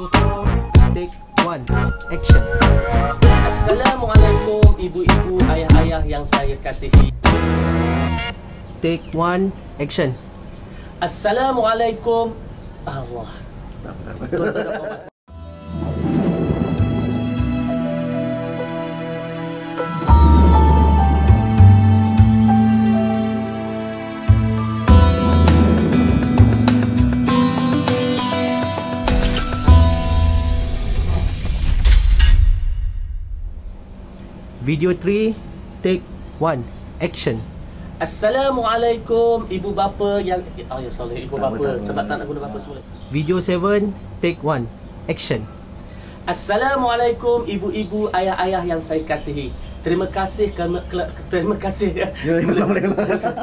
Video 4 Take 1 Action Assalamualaikum ibu-ibu, ayah-ayah yang saya kasihi. Take 1 Action Assalamualaikum Allah. Dan puan-puan. Video 3 Take 1 Action Assalamualaikum ibu bapa yang oh ya sorry ibu Tak apa, bapa tak sebab tak nak guna bapa semua. Video 7 Take 1 Action Assalamualaikum ibu-ibu, ayah-ayah yang saya kasihi. Terima kasih kerana terima kasih. Ya, ulang, ulang, ulang.